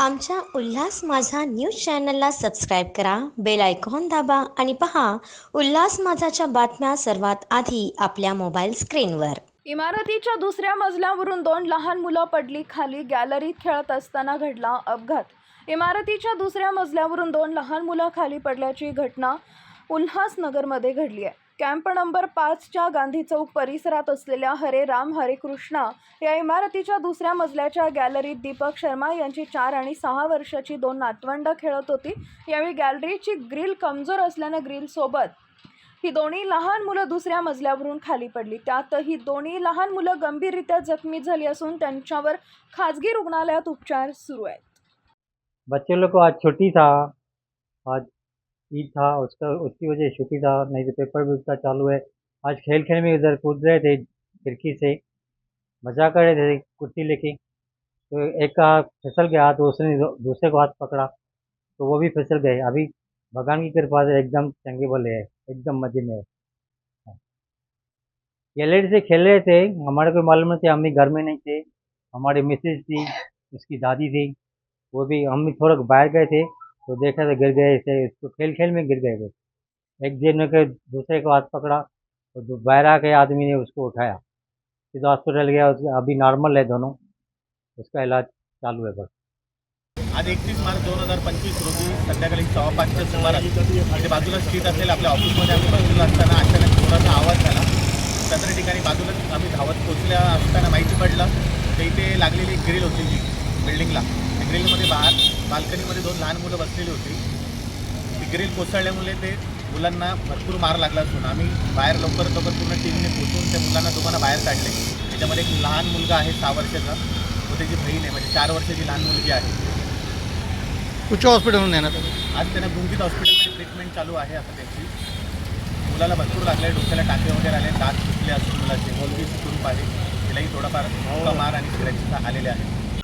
आमच्या उल्हास माझा न्यूज चॅनलला सबस्क्राईब करा बेल आयकॉन दाबा आणि पहा उल्हास माझाच्या बातम्या सर्वात आधी आपल्या मोबाईल स्क्रीनवर. इमारतीच्या दुसऱ्या मजल्यावरून दोन लहान मुलं पडली खाली गॅलरीत खेळत असताना घडला अपघात. इमारतीच्या दुसऱ्या मजल्यावरून दोन लहान मुलं खाली पडल्याची घटना उल्हासनगरमध्ये घडली आहे. कॅम्प नंबर पाचच्या गांधी चौक परिसरात असलेल्या हरे राम हरे कृष्णा या इमारतीच्या दुसऱ्या मजल्याच्या गॅलरीत दीपक शर्मा यांची चार आणि सहा वर्षाची दोन नातवंड खेळत होती. यावेळी गॅलरीची ग्रिल कमजोर असल्यानं ग्रिलसोबत ही दोन्ही लहान मुलं दुसऱ्या मजल्यावरून खाली पडली. त्यात ही दोन्ही लहान मुलं गंभीररित्या जखमी झाली असून त्यांच्यावर खाजगी रुग्णालयात उपचार सुरू आहेत. बच्चे लोग को आज छुट्टी था. आज ईद था, उसका, उसकी वजह से छुट्टी था, नहीं तो पेपर भी उसका चालू है। आज खेल खेल में उधर कूद रहे थे, खिड़की से। मज़ाक कर रहे थे, कुर्सी लेके। तो एक का फिसल गया तो उसने दू- दूसरे को हाथ पकड़ा। तो वो भी फिसल गए। अभी भगवान की कृपा से एकदम चंगे भले है, एकदम मज़े में है। गैलरी से खेल रहे थे, हमारे को मालूम नहीं थे, हम भी घर में नहीं थे। हमारी मिसेज थी, उसकी दादी थी, वो भी, हम भी थोड़ा बाहर गए थे। तो देखा तो गिर गए ऐसे, इसको खेल खेल में गिर गए थे एक जन के दूसरे को हाथ पकड़ा तो दो- बाहर आके आदमी ने उसको उठाया। सीधा हॉस्पिटल गया अभी नॉर्मल है दोनों, उसका इलाज चालू है बस। आज एकतीस मार्च दोन हज़ार पंचवीस रोजी संध्याकाळी सव्वा पाचच्या सुमारास इथे बाजूला स्ट्रीट असेल आपल्या ऑफिसमध्ये आम्ही बसलेलो असताना अचानक जोराचा आवाज़ झाला. सदर ठिकाणी बाजूला आम्ही धावत पोचल्या असताना माहिती पडलं, तर इथे लागलेली ग्रिल होती जी बिल्डिंगला ग्रिलमध्ये बाहेर बाल्कनीमध्ये दोन लहान मुलं बसलेली होती. ती ग्रिल कोसळल्यामुळे ते मुलांना भरपूर मार लागला असून आम्ही बाहेर लवकरात लवकर पूर्ण टीमने पोचून त्या मुलांना दोघांना बाहेर काढले. त्याच्यामध्ये एक लहान मुलगा आहे सहा वर्षाचा. व त्याची बहीण आहे म्हणजे चार वर्षाची लहान मुलगी आहे. नेण्यात आलं आज त्यांना गुंगीत हॉस्पिटलमध्ये ट्रीटमेंट चालू आहे आता त्यांची. मुलाला भरपूर लागले डोक्याला टाके वगैरे आले दात सुटले असून मुलाचे मुलगी सुटून पाहिजे. तिलाही थोडाफार मुका मार आणि स्क्रॅचेस आलेले आहेत.